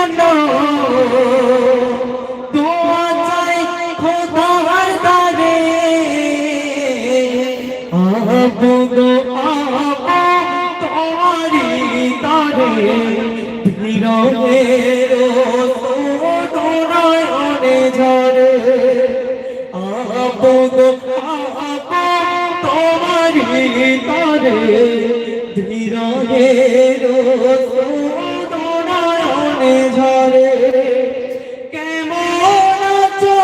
জন্য দোয়া চাই খোদার দারে আবু গো আবু তোমারি দারে বিরহের সোনায়নে ঝরে আবু গো সোনায়নে ঝরে। কেমন আছো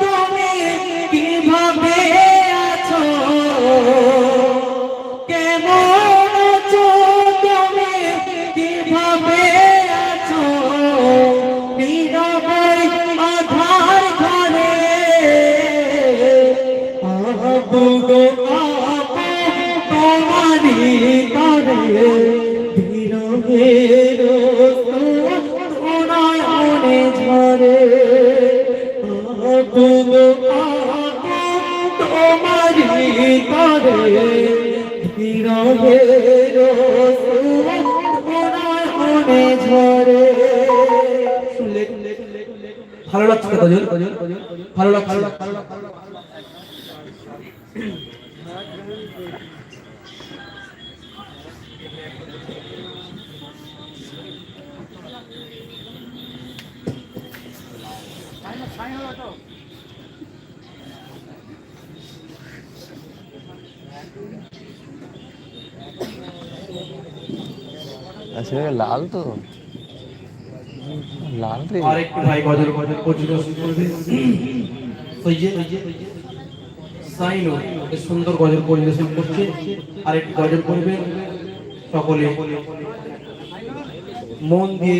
তুমি? কীভাবে আছো? কেমন আছো তুমি? কীভাবে আছো? নীরবে আধার ঘরে। আবু গো আবু তোমারি করে ঝরে ভালো লাগছে ভালো লাগছে? ভালো লাল তো। লাল রে। আরেকটু ভাই গজল গজল পরিবেশন করবে। ওই যে সাইনো সুন্দর গজল পরিবেশন করছে। আরেকটু গজল করবে সকলে। মন দিয়ে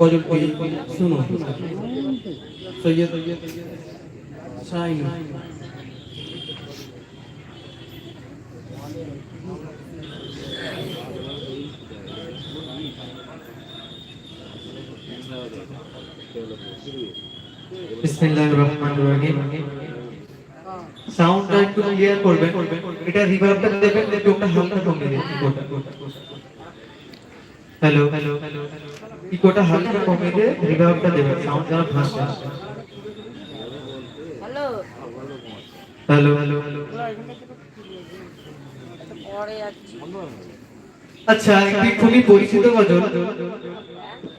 গজলটি শুনো সৈয়দ সাইনো বিসমিল্লাহির রহমানির রহিম। সাউন্ডটা একটু ক্লিয়ার করবেন। এটা রিভার্বটা দেবেন একটু হালকা কমিয়ে দিন ইকোটা হ্যালো হ্যালো ইকোটা হালকা কমিয়ে দিয়ে রিভার্বটা দেবেন সাউন্ড যেন ভাসে হ্যালো হ্যালো হ্যালো হ্যালো পরে যাচ্ছি আচ্ছা একটি খুবই পরিচিত গজল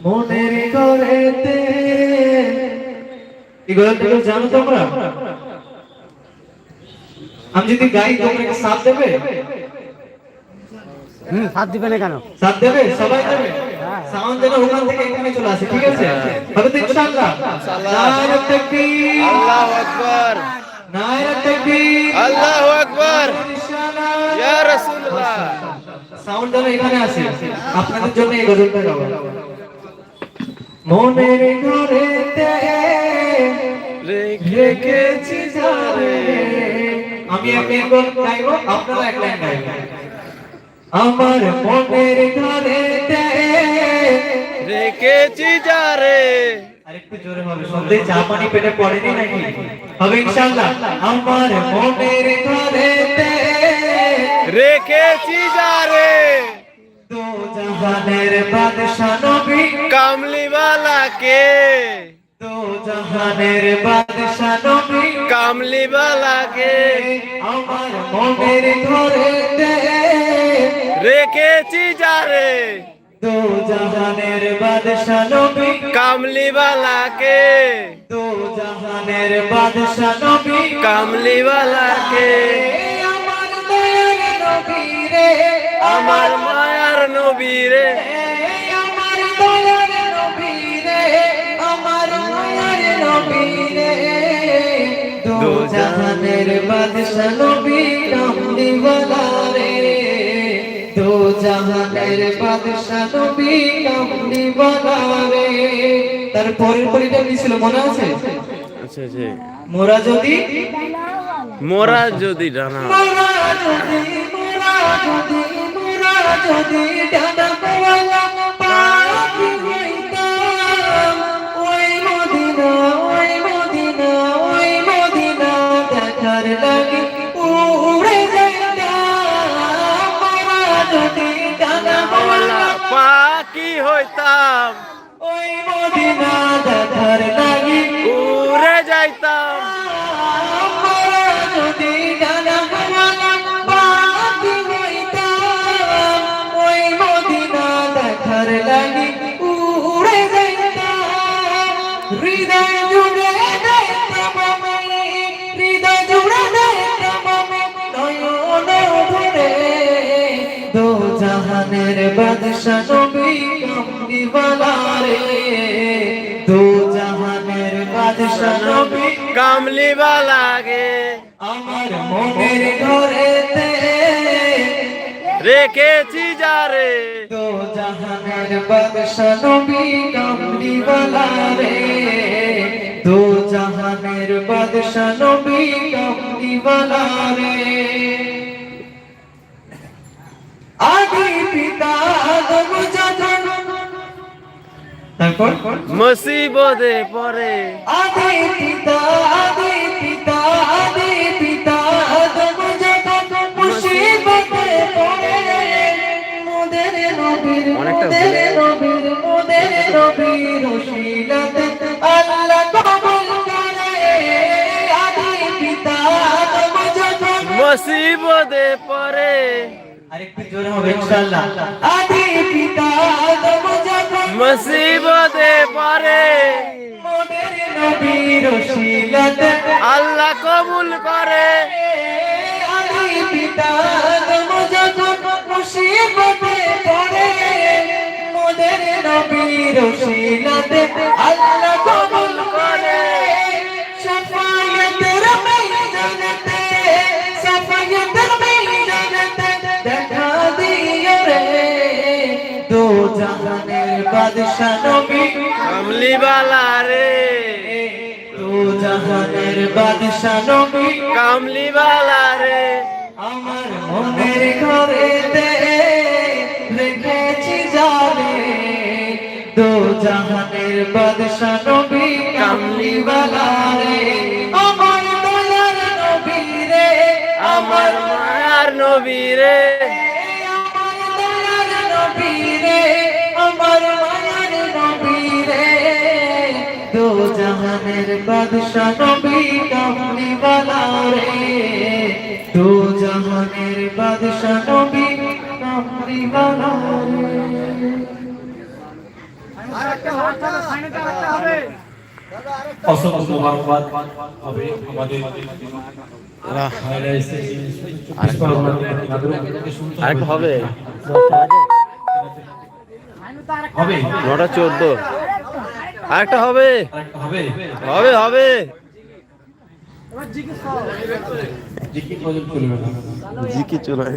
মনের ঘরেতে এই গজলটা জানো তোমরা? আমি যদি গাই তোমরা সাথ দেবে? হুম হাত দিবে না কেন? সাথ দেবে? সবাই দেবে? সাউন্ড যেন ওখান থেকে এখানে চলে আসে ঠিক আছে? হবে তো ইনশাআল্লাহ। আল্লাহু আকবার। নারে তাকবীর আল্লাহু সাউন্ড যেন এখানে আসে আপনাদের জন্য এই গজলটা গাবো মনের ঘরেতে রেখেছি যারে আমি এক লাইন গাইবো আপনারা এক লাইন গাইবেন। আমার মনের ঘরেতে রেখেছি যারে আরেকটু জোরে হবে সন্ধ্যে চা পানি পেটে পড়েনি নাকি? হবে ইনশাআল্লাহ। আমার মনের ঘরেতে রেখেছি যারে জাহানের বাদশা নবী। কামলিওয়ালাকে। দো জাহানের বাদশা নবী। কামলিওয়ালাকে। আমার মনের ঘরেতে রেখেছি যারে দো জাহানের বাদশা নবী। কামলিওয়ালাকে। দো জাহানের বাদশা কামলিওয়ালাকে। নবী রে আমার মায়ার নবীরে। আমার দয়ার নবী রে আমার মায়ার নবী রে দো জাহানের বাদশা নবী কামলিওয়ালা রে দো জাহানের বাদশা নবী কামলিওয়ালা রে তার পরের পরিটা কি ছিল মনে আছে? আচ্ছা আচ্ছা। মোরা যদি মোরা যদি ডানা মোরা যদি যদি মোরা যদি ডানা পাওয়ালা পাখি হইতাম ওই মদিনা ওই মদিনা ওই মদিনা দেখার লাগি উড়ে যাইতাম। মোরা যদি ডানা পাওয়ালা পাখি হইতাম। ওই মদিনা দেখার লাগি জাহানের বাদশা নবী কামলিওয়ালা রে। দো জাহানের বাদশা নবী কামলিবা লাগে আমার মনের ঘরেতে রেখেছি যারে দো জাহানের বাদশা নবী কামলিওয়ালা রে। দো জাহানের বাদশা নবী কামলিওয়ালা রে আদি পিতা আদম যখন তারপর? মুসিবতে পরে আদি পিতা আদি পিতা আদি পিতা আদম যখন মুসিবতে পড়ে। মোদের নবীর মোদের নবীর মোদের নবীর মুসিবতে পরে নবীর রশিলাতে আল্লাহ কবুল করে। আদি জাহানের বাদশা নবী। কামলিবালা রে। দো জাহানের বাদশা নবী। কামলিবালা রে। আমার মনের ঘরে রেখেছি জানে দো জাহানের বাদশা নবী। কামলিওয়ালা রে। আমার দয়ার নবী রে। আমার মায়ার নবী রে। আমার দয়ার নবী জাহানের বাদশা নবী কামলিওয়ালা রে। দো জাহানের বাদশা নবী কামলিওয়ালা রে। অসংখ্য মোবারকবাদ হবে আমাদের। আরেকটা হবে। হবে? নটা চোদ্দ। আরেকটা হবে? হবে? হবে জিকি চলে